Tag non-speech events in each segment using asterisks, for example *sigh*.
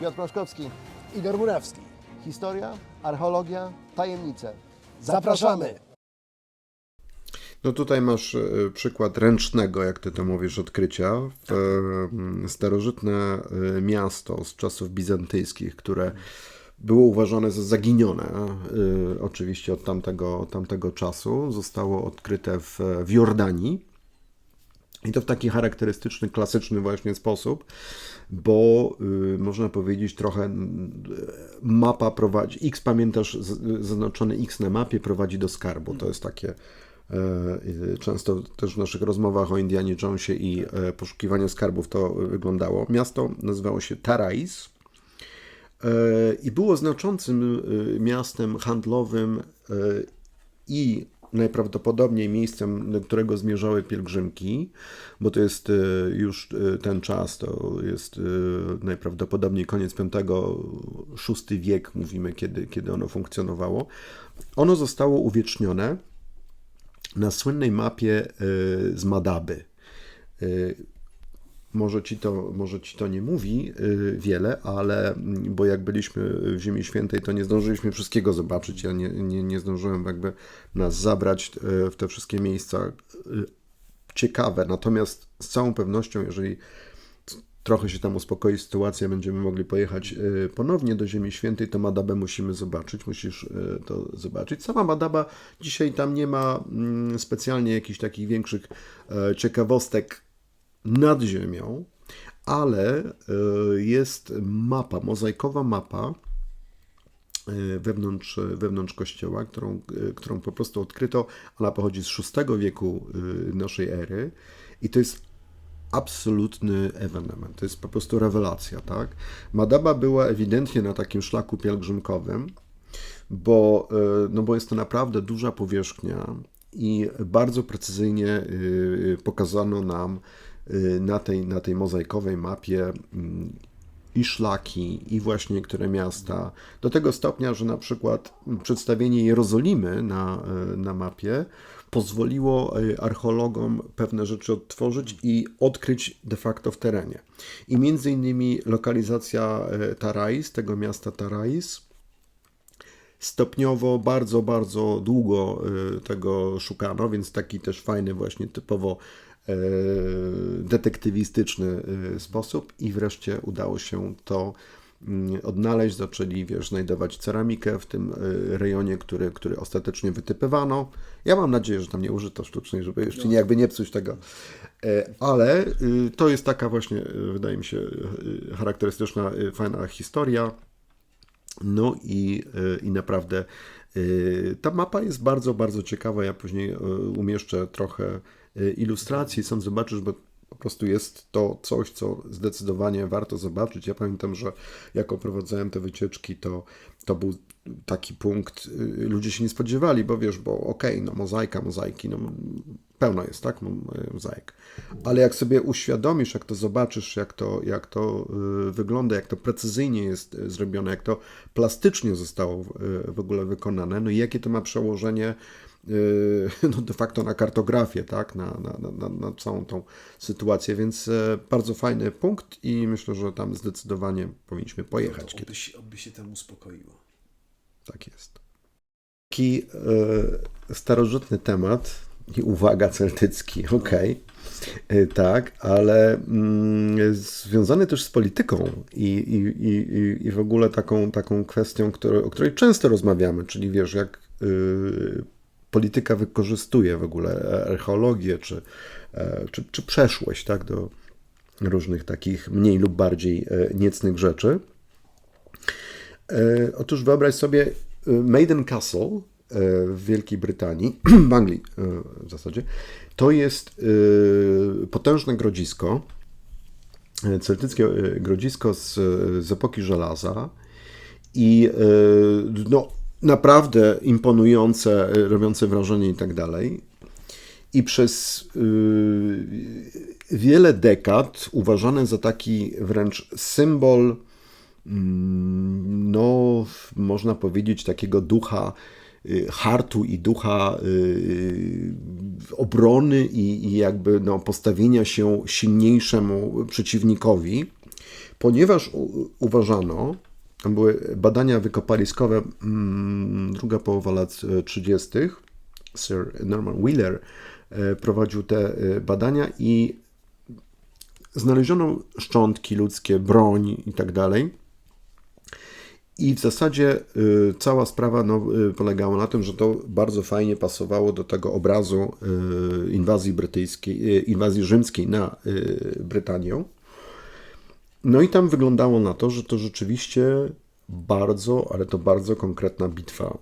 Piotr Paszkowski. Igor Murawski. Historia, archeologia, tajemnice. Zapraszamy! No tutaj masz e, przykład ręcznego, jak ty to mówisz, odkrycia. W, e, starożytne e, miasto z czasów bizantyjskich, które było uważane za zaginione, oczywiście od tamtego, tamtego czasu, zostało odkryte w, w Jordanii. I to w taki charakterystyczny, klasyczny właśnie sposób, bo y, można powiedzieć trochę y, mapa prowadzi, X pamiętasz, zaznaczony X na mapie prowadzi do skarbu. To jest takie e, y, często też w naszych rozmowach o Indianie Jonesie i e, poszukiwaniu skarbów to wyglądało. Miasto nazywało się Tarais. E, i było znaczącym y, miastem handlowym i najprawdopodobniej miejscem, do którego zmierzały pielgrzymki, bo to jest e, już e, ten czas, to jest e, najprawdopodobniej koniec V, VI wiek, mówimy, kiedy, kiedy ono funkcjonowało. Ono zostało uwiecznione na słynnej mapie z Madaby. Może ci to, może ci to nie mówi y, wiele, ale mm, bo jak byliśmy w Ziemi Świętej, to nie zdążyliśmy wszystkiego zobaczyć. Ja nie, nie, nie zdążyłem jakby nas zabrać y, w te wszystkie miejsca y, ciekawe. Natomiast z całą pewnością, jeżeli trochę się tam uspokoi sytuacja, będziemy mogli pojechać ponownie do Ziemi Świętej, to Madabę musimy zobaczyć, musisz to zobaczyć. Sama Madaba dzisiaj tam nie ma mm, specjalnie jakichś takich większych e, ciekawostek nad ziemią, ale e, jest mapa, mozaikowa mapa e, wewnątrz, wewnątrz kościoła, którą, e, którą po prostu odkryto. Ona pochodzi z VI wieku naszej ery i to jest absolutny ewenement. To jest po prostu rewelacja, tak? Madaba była ewidentnie na takim szlaku pielgrzymkowym, bo, no bo jest to naprawdę duża powierzchnia i bardzo precyzyjnie pokazano nam na tej, na tej mozaikowej mapie mm, i szlaki, i właśnie niektóre miasta. Do tego stopnia, że na przykład przedstawienie Jerozolimy na, e, na mapie pozwoliło e, archeologom pewne rzeczy odtworzyć i odkryć de facto w terenie. I między innymi lokalizacja Tarais, tego miasta Tarais, stopniowo, bardzo, bardzo długo y, tego szukano, więc taki też fajny, właśnie typowo e, detektywistyczny y, sposób i wreszcie udało się to mm, odnaleźć. Zaczęli, wiesz, znajdować ceramikę w tym y, rejonie, który, który ostatecznie wytypywano. Ja mam nadzieję, że tam nie użyto sztucznej, żeby jeszcze nie, jakby nie psuć tego. E, Ale to jest taka właśnie, wydaje mi się, charakterystyczna, fajna historia. No i, y, i naprawdę y, ta mapa jest bardzo, bardzo ciekawa. Ja później y, umieszczę trochę ilustracji, sam zobaczysz, bo po prostu jest to coś, co zdecydowanie warto zobaczyć. Ja pamiętam, że jak oprowadzałem te wycieczki, to, to był taki punkt, ludzie się nie spodziewali, bo wiesz, bo okej, no mozaika, mozaiki, no pełno jest, tak, mo- mozaik. Ale jak sobie uświadomisz, jak to zobaczysz, jak to, jak to y, wygląda, jak to precyzyjnie jest y, zrobione, jak to plastycznie zostało w ogóle wykonane, no i jakie to ma przełożenie *laughs* no de facto na kartografię, tak, na, na, na- na, całą tą sytuację, więc e, bardzo fajny punkt i myślę, że tam zdecydowanie powinniśmy pojechać To kiedyś. oby się, oby się tam uspokoiło. Tak jest. Taki e, starożytny temat i uwaga, celtycki, okej. E, Tak, ale mm, związany też z polityką i, i, i, i- w ogóle taką, taką kwestią, której, o której często rozmawiamy, czyli wiesz, jak y, polityka wykorzystuje w ogóle archeologię czy, e, czy, czy przeszłość tak, do różnych takich mniej lub bardziej e, niecnych rzeczy. E, Otóż wyobraź sobie e, Maiden Castle e, w Wielkiej Brytanii, *clears throat* w Anglii e, w zasadzie, to jest e, potężne grodzisko, e, celtyckie e, grodzisko z, z epoki żelaza i e, no, naprawdę imponujące, e, robiące wrażenie i tak dalej. I przez wiele dekad uważane za taki wręcz symbol mm, no, można powiedzieć, takiego ducha hartu i ducha y, obrony i, jakby no, postawienia się silniejszemu przeciwnikowi. ponieważ uważano, tam były badania wykopaliskowe, mm, druga połowa lat e, 30., Sir Norman Wheeler e, prowadził te e, badania i znaleziono szczątki ludzkie, broń i tak dalej. I w zasadzie y, cała sprawa no, y, polegała na tym, że to bardzo fajnie pasowało do tego obrazu y, inwazji brytyjskiej, inwazji rzymskiej na Brytanię. No i tam wyglądało na to, że to rzeczywiście bardzo, ale to bardzo konkretna bitwa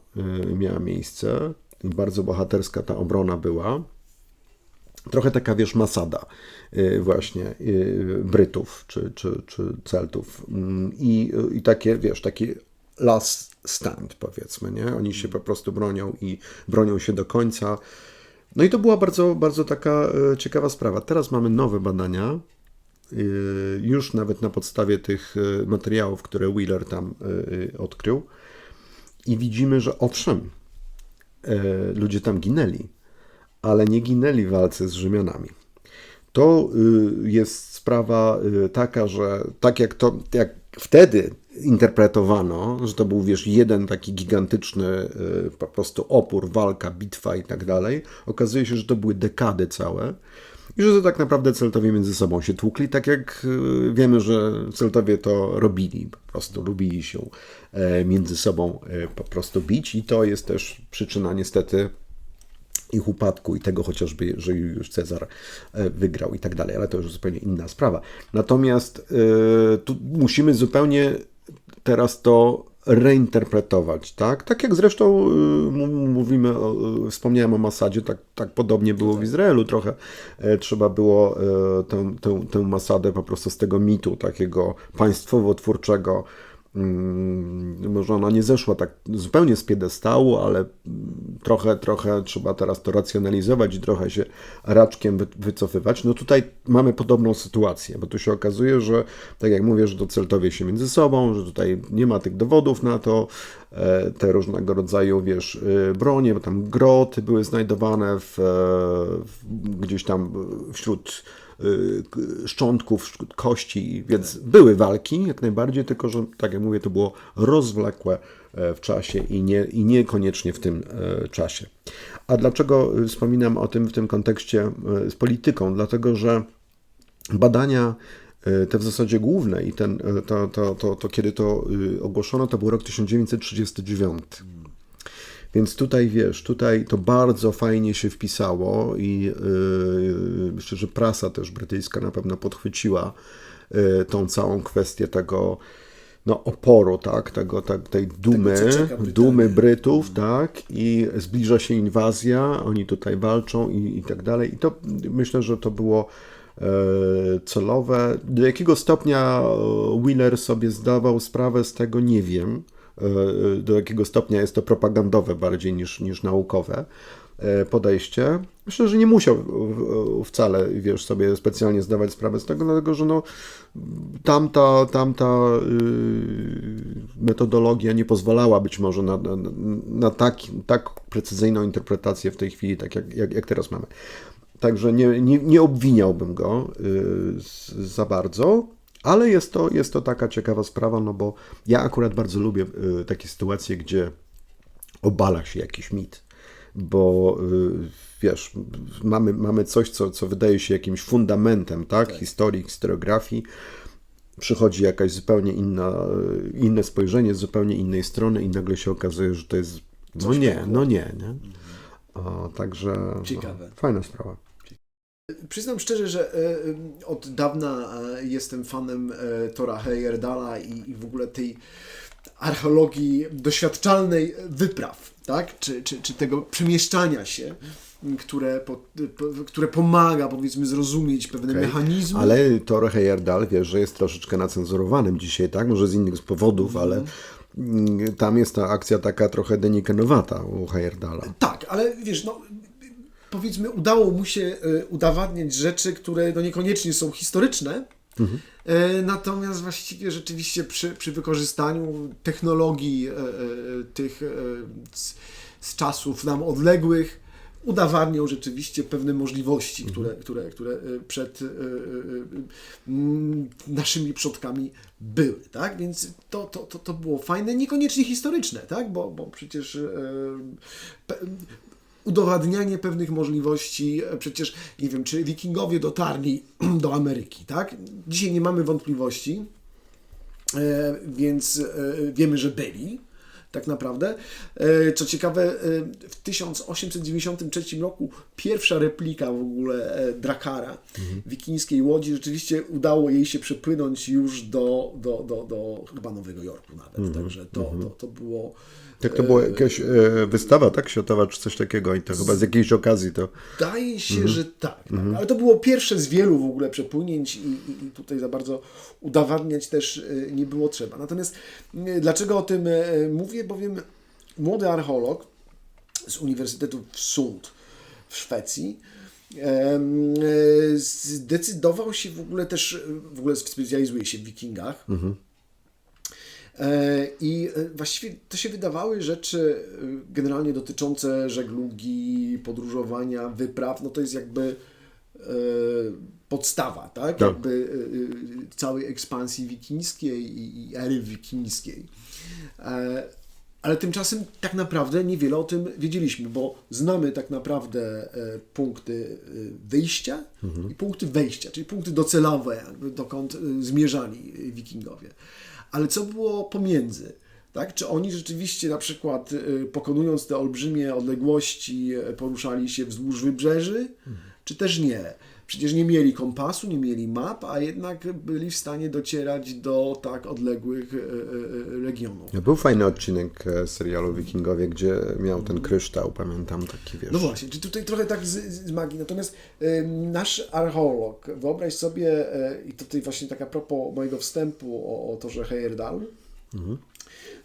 miała miejsce. Bardzo bohaterska ta obrona była. Trochę taka, wiesz, masada właśnie Brytów czy, czy, czy Celtów. Mm, I, I takie, wiesz, taki last stand, powiedzmy, nie? Oni się po prostu bronią i bronią się do końca. No i to była bardzo, bardzo taka y, ciekawa sprawa. Teraz mamy nowe badania, y, już nawet na podstawie tych y, materiałów, które Wheeler tam odkrył. I widzimy, że owszem, e, ludzie tam ginęli, ale nie ginęli w walce z Rzymianami. To y, jest sprawa y, taka, że tak jak to, jak wtedy interpretowano, że to był, wiesz, jeden taki gigantyczny y, po prostu opór, walka, bitwa i tak dalej, okazuje się, że to były dekady całe i że to tak naprawdę Celtowie między sobą się tłukli, tak jak y, wiemy, że Celtowie to robili, po prostu lubili się e, między sobą e, po prostu bić i to jest też przyczyna niestety ich upadku i tego chociażby, że Juliusz Cezar e, wygrał i tak dalej, ale to już zupełnie inna sprawa. Natomiast tu musimy zupełnie teraz to reinterpretować, tak? Tak jak zresztą y, mówimy, o, y, wspomniałem o Masadzie, tak, tak podobnie było w Izraelu trochę. E, Trzeba było e, tę, tę, tę Masadę po prostu z tego mitu takiego państwowo-twórczego może ona nie zeszła tak zupełnie z piedestału, ale mm, trochę, trochę trzeba teraz to racjonalizować i trochę się raczkiem wy- wycofywać. No tutaj mamy podobną sytuację, bo tu się okazuje, że tak jak mówię, że to się między sobą, że tutaj nie ma tych dowodów na to, e, te różnego rodzaju, wiesz, e, bronie, bo tam groty były znajdowane w, e, w, gdzieś tam wśród szczątków, szk- kości, więc były walki jak najbardziej, tylko że, tak jak mówię, to było rozwlekłe e, w czasie i, nie, i niekoniecznie w tym e, czasie. A dlaczego y, wspominam o tym w tym kontekście e, z polityką? Dlatego, że badania te w zasadzie główne i ten, to, to, to, to kiedy to y, ogłoszono, to był rok 1939. Więc tutaj wiesz, tutaj to bardzo fajnie się wpisało i yy, myślę, że prasa też brytyjska na pewno podchwyciła yy, tą całą kwestię tego no, oporu, tak, tego, tak, tej dumy, Brytanię. dumy Brytów, tak, i zbliża się inwazja, oni tutaj walczą i, i tak dalej. I to myślę, że to było e, celowe. Do jakiego stopnia e, Wheeler sobie zdawał sprawę z tego, nie wiem. E, Do jakiego stopnia jest to propagandowe bardziej niż, niż naukowe e, podejście. Myślę, że nie musiał wcale, wiesz, sobie specjalnie zdawać sprawę z tego, dlatego że no, tamta, tamta y, metodologia nie pozwalała być może na, na, na tak, tak precyzyjną interpretację w tej chwili, tak jak, jak, jak teraz mamy. Także nie, nie, nie obwiniałbym go y, za bardzo, ale jest to, jest to taka ciekawa sprawa, no bo ja akurat bardzo lubię y, takie sytuacje, gdzie obala się jakiś mit, bo y, wiesz, mamy, mamy coś, co, co wydaje się jakimś fundamentem, tak, historii, historiografii, przychodzi jakaś zupełnie inna, inne spojrzenie z zupełnie innej strony i nagle się okazuje, że to jest, no nie, no nie, nie. O, także Ciekawe. No, fajna sprawa. Przyznam szczerze, że e, e, od dawna e, jestem fanem Tora Heyerdala i, w ogóle tej archeologii doświadczalnej wypraw, tak? Czy, czy, czy tego przemieszczania się, które, po, po, które pomaga, powiedzmy, zrozumieć pewne Okej. mechanizmy. Ale Thor Heyerdahl, wiesz, że jest troszeczkę nacenzurowanym dzisiaj, tak? Może z innych powodów, ale mm, tam jest ta akcja taka trochę denikenowata u Heyerdala. Tak, ale wiesz, no powiedzmy, udało mu się e, udowadniać rzeczy, które no niekoniecznie są historyczne. E, Natomiast właściwie rzeczywiście przy, przy wykorzystaniu technologii e, tych z, z czasów nam odległych udowadniał rzeczywiście pewne możliwości, które, które, które y, przed naszymi przodkami były, tak? Więc to, to, to, to było fajne, niekoniecznie historyczne, tak? Bo, bo przecież udowadnianie pewnych możliwości, e, przecież nie wiem, czy wikingowie dotarli *clears throat* do Ameryki, tak? Dzisiaj nie mamy wątpliwości, E, więc e, wiemy, że byli, tak naprawdę. E, Co ciekawe, e, w 1893 roku pierwsza replika w ogóle e, Drakara, wikińskiej łodzi, rzeczywiście udało jej się przepłynąć już do, do, do, do chyba Nowego Jorku nawet, także to, to, to było... Tak to była jakaś wystawa, tak? Światowa czy coś takiego i to chyba z jakiejś okazji to... Wydaje się, że tak, tak. Ale to było pierwsze z wielu w ogóle przepłynięć i, i, tutaj za bardzo udowadniać też nie było trzeba. Natomiast dlaczego o tym mówię? Bowiem młody archeolog z Uniwersytetu w Sund w Szwecji y, zdecydował się w ogóle też, w ogóle specjalizuje się w wikingach. E, I e, właściwie to się wydawały rzeczy e, generalnie dotyczące żeglugi, podróżowania, wypraw, no to jest jakby e, podstawa, tak? Tak. Jakby e, e, całej ekspansji wikińskiej i, i ery wikińskiej. Ale tymczasem tak naprawdę niewiele o tym wiedzieliśmy, bo znamy tak naprawdę e, punkty e, wyjścia i punkty wejścia, czyli punkty docelowe, jakby dokąd e, zmierzali wikingowie. Ale co było pomiędzy? Tak? Czy oni rzeczywiście na przykład pokonując te olbrzymie odległości poruszali się wzdłuż wybrzeży, czy też nie? Przecież nie mieli kompasu, nie mieli map, a jednak byli w stanie docierać do tak odległych e, e, e, regionów. Był fajny odcinek serialu Wikingowie, gdzie miał ten kryształ, pamiętam taki, wiesz... No właśnie, czy tutaj trochę tak z, z magii. Natomiast nasz archeolog, wyobraź sobie, i tutaj właśnie tak a propos mojego wstępu o, o torze Heyerdahl,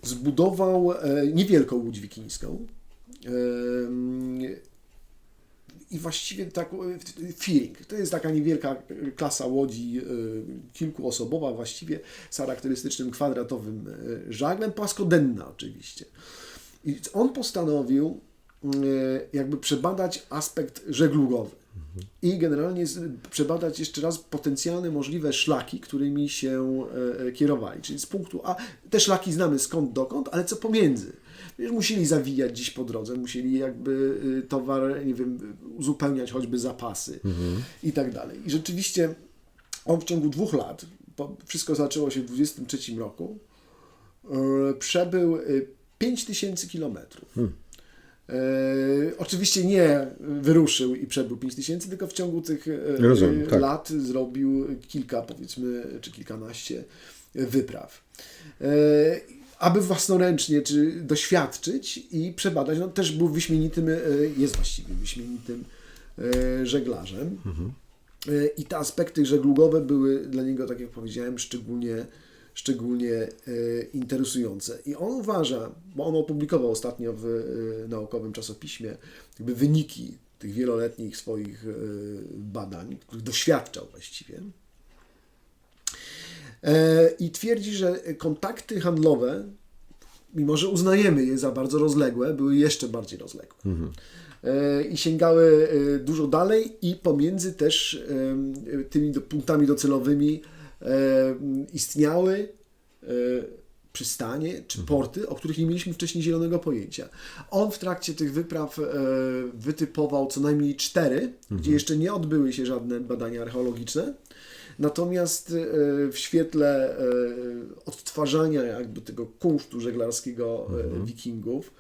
zbudował e, niewielką łódź wikińską. I właściwie tak, e, Fearing, to jest taka niewielka e, klasa łodzi, e, kilkuosobowa właściwie, z charakterystycznym kwadratowym żaglem, płaskodenna oczywiście. I on postanowił jakby przebadać aspekt żeglugowy i generalnie przebadać jeszcze raz potencjalne możliwe szlaki, którymi się kierowali. Czyli z punktu A, te szlaki znamy skąd dokąd, ale co pomiędzy. Wiesz, musieli zawijać gdzieś po drodze, musieli jakby y, towar, nie wiem, uzupełniać choćby zapasy i tak dalej. I rzeczywiście on w ciągu dwóch lat, bo wszystko zaczęło się w 23 roku, e, przebył y, 5000 kilometrów. E, oczywiście nie wyruszył i przebył 5000, tylko w ciągu tych e, Rozumiem, tak. lat zrobił kilka, powiedzmy, czy kilkanaście wypraw. E, aby własnoręcznie czy doświadczyć i przebadać, no też był wyśmienitym, e, jest właściwie wyśmienitym e, żeglarzem. E, I te aspekty żeglugowe były dla niego, tak jak powiedziałem, szczególnie, szczególnie interesujące. I on uważa, bo on opublikował ostatnio w naukowym czasopiśmie jakby wyniki tych wieloletnich swoich badań, których doświadczał właściwie. E, I twierdzi, że kontakty handlowe, mimo że uznajemy je za bardzo rozległe, były jeszcze bardziej rozległe. E, I sięgały e, dużo dalej i pomiędzy też tymi punktami docelowymi istniały przystanie czy porty, o których nie mieliśmy wcześniej zielonego pojęcia. On w trakcie tych wypraw wytypował co najmniej cztery, gdzie jeszcze nie odbyły się żadne badania archeologiczne. Natomiast e, w świetle e, odtwarzania jakby tego kunsztu żeglarskiego e, wikingów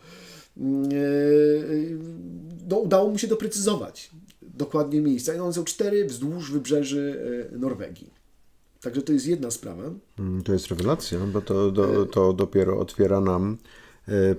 no, udało mu się doprecyzować dokładnie miejsca. I one są cztery wzdłuż wybrzeży Norwegii. Także to jest jedna sprawa. Mm, To jest rewelacja, bo to, do, to dopiero otwiera nam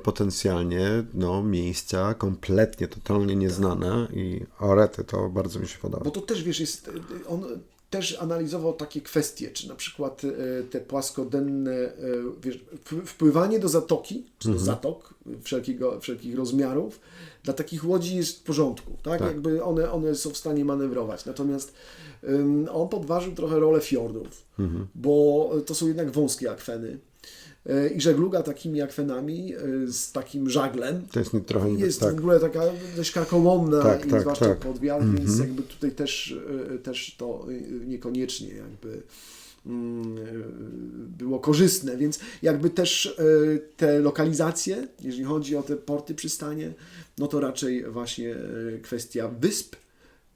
potencjalnie no, miejsca kompletnie, totalnie nieznane i orety, to bardzo mi się podoba. Bo to też, wiesz, jest, on też analizował takie kwestie, czy na przykład e, te płaskodenne, e, wiesz, wpły- wpływanie do zatoki, czy do zatok wszelkiego, wszelkich rozmiarów, dla takich łodzi jest w porządku, tak? Tak. Jakby one, one są w stanie manewrować. Natomiast ym, on podważył trochę rolę fiordów, bo to są jednak wąskie akweny. E, I żegluga takimi akwenami e, z takim żaglem To jest nie- trochę nie jest tak. w ogóle taka dość karkołomna Tak, i tak, zwłaszcza tak. pod wiatr, więc jakby tutaj też, e, też to niekoniecznie jakby mm, było korzystne, więc jakby też te lokalizacje, jeżeli chodzi o te porty, przystanie, no to raczej właśnie kwestia wysp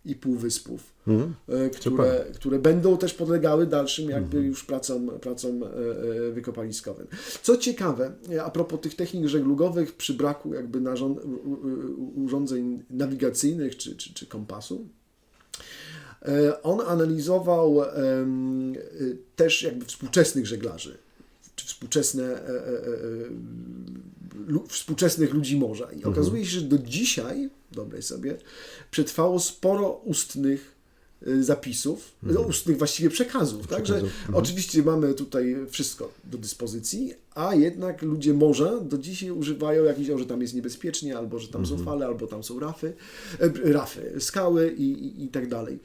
i półwyspów, Mhm. e, które, które będą też podlegały dalszym jakby Mhm. już pracom, pracom e, e, wykopaliskowym. Co ciekawe, a propos tych technik żeglugowych, przy braku jakby narząd, urządzeń nawigacyjnych czy, czy, czy kompasu, on analizował też jakby współczesnych żeglarzy, czy współczesne, e, e, e, współczesnych ludzi morza. I okazuje się, że do dzisiaj, dobrej sobie, przetrwało sporo ustnych zapisów, no, ustnych właściwie przekazów. Także Przekazów, oczywiście mamy tutaj wszystko do dyspozycji, a jednak ludzie morza do dzisiaj używają jakichś, że tam jest niebezpiecznie, albo że tam są fale, albo tam są rafy, rafy skały i, i, i tak dalej.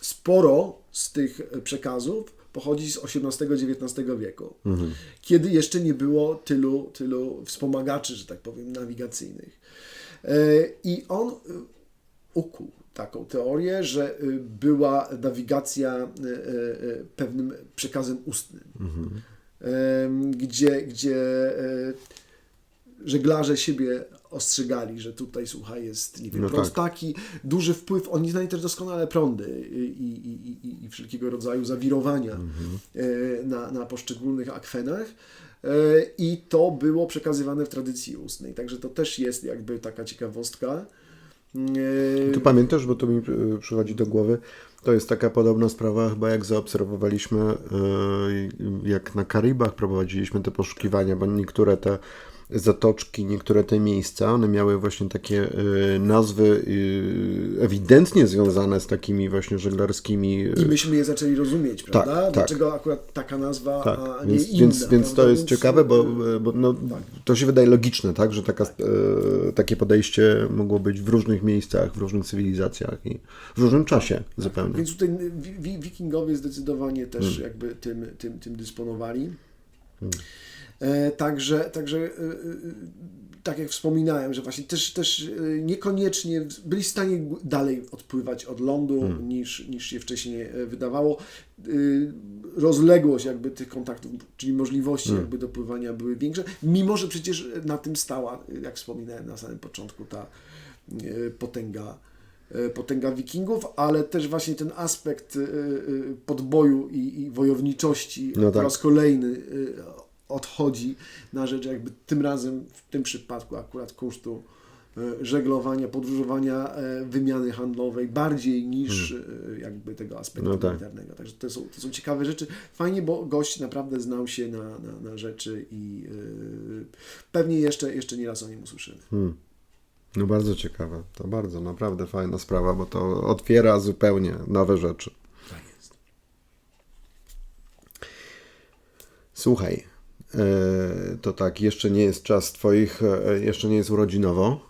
Sporo z tych przekazów pochodzi z XVIII-XIX wieku, kiedy jeszcze nie było tylu, tylu wspomagaczy, że tak powiem, nawigacyjnych. E, I on y, ukuł taką teorię, że y, była nawigacja pewnym przekazem ustnym, Em, gdzie, gdzie żeglarze siebie ostrzegali, że tutaj, słuchaj, jest nie wiem, No prąd tak. taki, duży wpływ, oni znali też doskonale prądy i, i, i, i- wszelkiego rodzaju zawirowania e, na, na poszczególnych akwenach. E, I to było przekazywane w tradycji ustnej. Także to też jest jakby taka ciekawostka. E, Tu pamiętasz, bo to mi przychodzi do głowy, to jest taka podobna sprawa chyba jak zaobserwowaliśmy, jak na Karibach prowadziliśmy te poszukiwania, bo niektóre te zatoczki, niektóre te miejsca, one miały właśnie takie y, nazwy y, ewidentnie związane z takimi właśnie żeglarskimi y, I myśmy je zaczęli rozumieć, prawda? tak. Dlaczego akurat taka nazwa, Tak, a nie więc, inna. więc, więc to jest ciekawe, bo, e, bo no, to się wydaje logiczne, tak, że taka, e, takie podejście mogło być w różnych miejscach, w różnych cywilizacjach i w różnym czasie zupełnie. Więc tutaj wi- wi- wikingowie zdecydowanie też jakby tym, tym, tym dysponowali. E, także, także e, e, tak jak wspominałem, że właśnie też, też e, niekoniecznie byli w stanie dalej odpływać od lądu niż, niż się wcześniej e, wydawało. E, Rozległość jakby tych kontaktów, czyli możliwości jakby dopływania były większe, mimo że przecież na tym stała, jak wspominałem na samym początku, ta e, potęga e, potęga wikingów, ale też właśnie ten aspekt e, e, podboju i, i wojowniczości No po tak. raz kolejny e, odchodzi na rzecz jakby tym razem, w tym przypadku akurat kosztu e, żeglowania, podróżowania, e, wymiany handlowej bardziej niż e, jakby tego aspektu No tak. militarnego. Także to są, to są ciekawe rzeczy. Fajnie, bo gość naprawdę znał się na, na, na rzeczy i e, pewnie jeszcze, jeszcze nie raz o nim usłyszymy. No bardzo ciekawe, to bardzo, naprawdę fajna sprawa, bo to otwiera zupełnie nowe rzeczy. Tak jest. Słuchaj, to tak, jeszcze nie jest czas twoich, e, jeszcze nie jest urodzinowo,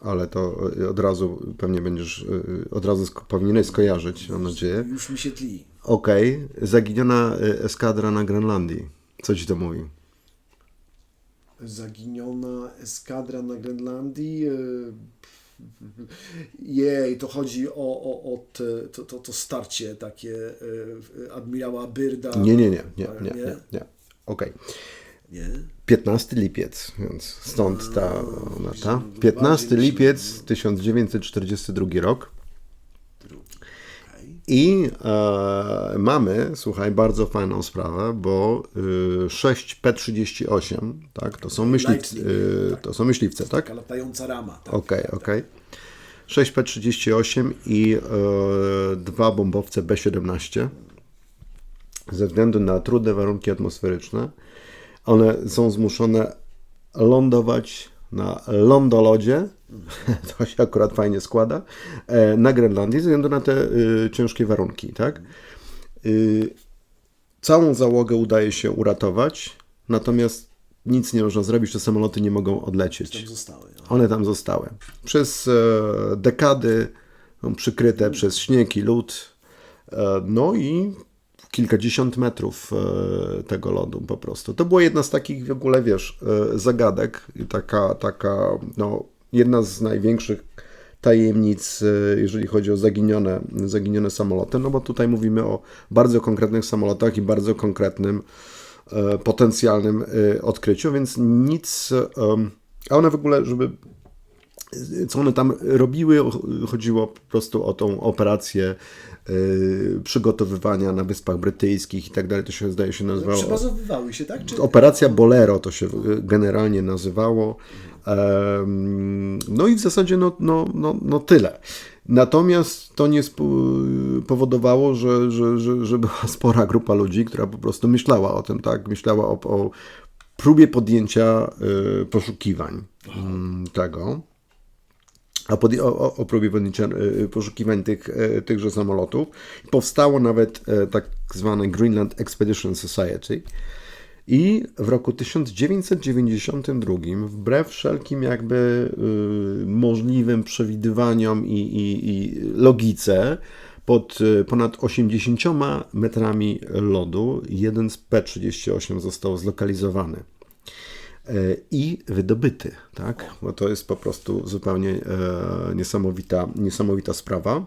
ale to e, od razu pewnie będziesz, e, od razu sko- powinieneś skojarzyć, mam nadzieję. Już mi się tli. Okej, zaginiona e, eskadra na Grenlandii. Co ci to mówi? Zaginiona eskadra na Grenlandii. e, Jej, to chodzi o, o, o te, to, to, to starcie takie e, admirała Byrda. Nie, nie, nie, nie, Tak, nie, nie, nie. Okej. Nie? 15 lipiec, więc stąd ta data. że 15 bardziej lipiec 1942 rok. I e, mamy, słuchaj, bardzo fajną sprawę, bo y, 6 P38, tak, to są myśliwce, tak. to są myśliwce, tak? Taka latająca rama. Tak, Okej, tak, tak. okej. 6 P38 i e, dwa bombowce B17. Ze względu na trudne warunki atmosferyczne, one są zmuszone lądować na lądolodzie. *laughs* To się akurat fajnie składa. e, Na Grenlandii, ze względu na te y, ciężkie warunki, tak? Y, całą załogę udaje się uratować, natomiast nic nie można zrobić, te samoloty nie mogą odlecieć. Tam zostały. no. One tam zostały. Przez e, dekady no, przykryte przez śnieg i lód. E, no i kilkadziesiąt metrów e, tego lodu po prostu. To była jedna z takich w ogóle, wiesz, e, zagadek taka, taka no, jedna z największych tajemnic, e, jeżeli chodzi o zaginione, zaginione samoloty, no bo tutaj mówimy o bardzo konkretnych samolotach i bardzo konkretnym potencjalnym odkryciu, więc nic, a one w ogóle, żeby co one tam robiły, chodziło po prostu o tą operację przygotowywania na Wyspach Brytyjskich i tak dalej, to się zdaje się nazywało. Przebazowywały się, tak? Czy... Operacja Bolero to się y, generalnie nazywało. No i w zasadzie no, no, no, no tyle. Natomiast to nie spo- powodowało, że, że, że, że była *laughs* spora grupa ludzi, która po prostu myślała o tym, tak? Myślała o, o próbie podjęcia y, poszukiwań mm, tego. A pod, o, o, o próbie podjęcia y, poszukiwań tych, y, tychże samolotów. Powstało nawet tak zwane Greenland Expedition Society. I w roku 1992, wbrew wszelkim jakby y, możliwym przewidywaniom i, i, i logice, pod y, ponad 80 metrami lodu jeden z P-38 został zlokalizowany e, i wydobyty, tak? Bo to jest po prostu zupełnie e, niesamowita, niesamowita sprawa.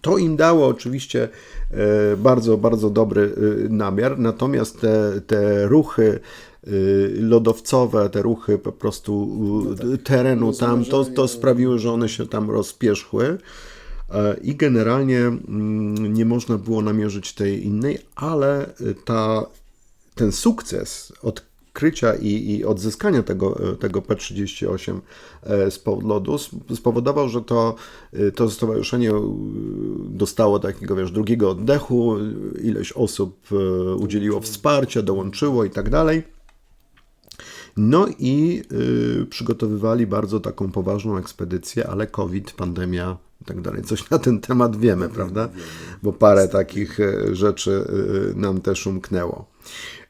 To im dało oczywiście e, bardzo, bardzo dobry e, namiar, natomiast te, te ruchy e, lodowcowe, te ruchy po prostu e, terenu tam, to, to sprawiły, że one się tam rozpierzchły. E, I generalnie mm, nie można było namierzyć tej innej, ale e, ta, ten sukces odkrycia i, i odzyskania tego, e, tego P38 e, z lodu sp- spowodował, że to, e, to stowarzyszenie dostało takiego, wiesz, drugiego oddechu, ileś osób udzieliło wsparcia, dołączyło i tak dalej. No i y, przygotowywali bardzo taką poważną ekspedycję, ale COVID, pandemia i tak dalej. Coś na ten temat wiemy, prawda? Bo parę takich rzeczy nam też umknęło.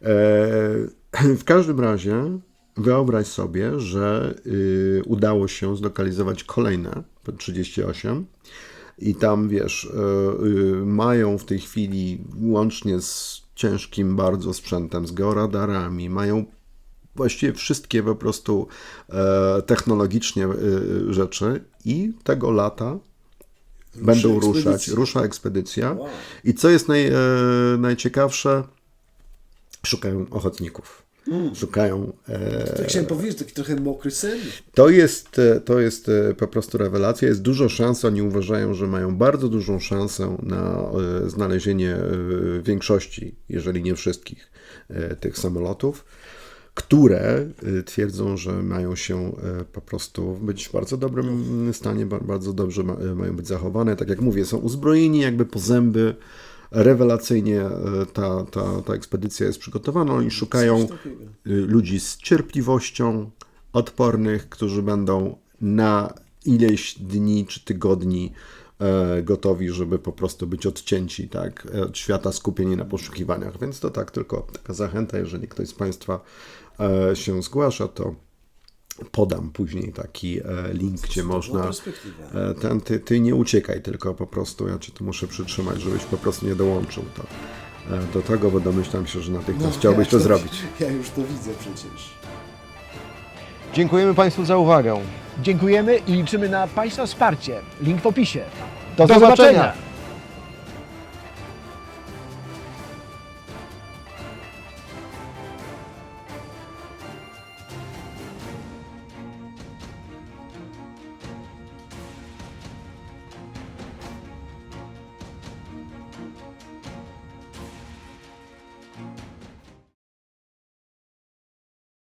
E, *clears throat* w każdym razie wyobraź sobie, że y, udało się zlokalizować kolejne P38 i tam wiesz, y, y, mają w tej chwili łącznie z ciężkim bardzo sprzętem, z georadarami, mają właściwie wszystkie po prostu e, technologicznie e, rzeczy i tego lata będą ruszać, ekspedycja. rusza ekspedycja Wow. i co jest naj, e, najciekawsze, szukają ochotników. Szukają e, Tak chciałem powiedzieć, taki trochę mokry sen. to jest, e, to jest e, po prostu rewelacja. Jest dużo szans. Oni uważają, że mają bardzo dużą szansę na e, znalezienie e, większości, jeżeli nie wszystkich, e, tych samolotów, które e, twierdzą, że mają się e, po prostu być w bardzo dobrym stanie, ba- bardzo dobrze ma- e, mają być zachowane. Tak jak mówię, są uzbrojeni jakby po zęby. Rewelacyjnie e, ta, ta, ta ekspedycja jest przygotowana. Oni szukają y, ludzi z cierpliwością, odpornych, którzy będą na ileś dni czy tygodni e, gotowi, żeby po prostu być odcięci tak, e, od świata, skupieni na poszukiwaniach. Więc to tak, tylko taka zachęta, jeżeli ktoś z Państwa e, się zgłasza, to podam później taki e, link, gdzie można. e, Ten, ty, ty nie uciekaj, tylko po prostu ja cię tu muszę przytrzymać, żebyś po prostu nie dołączył to, e, do tego, bo domyślam się, że natychmiast chciałbyś ja to już zrobić. *laughs* Ja już to widzę przecież. Dziękujemy Państwu za uwagę. Dziękujemy i liczymy na Państwa wsparcie. Link w opisie. Do zobaczenia.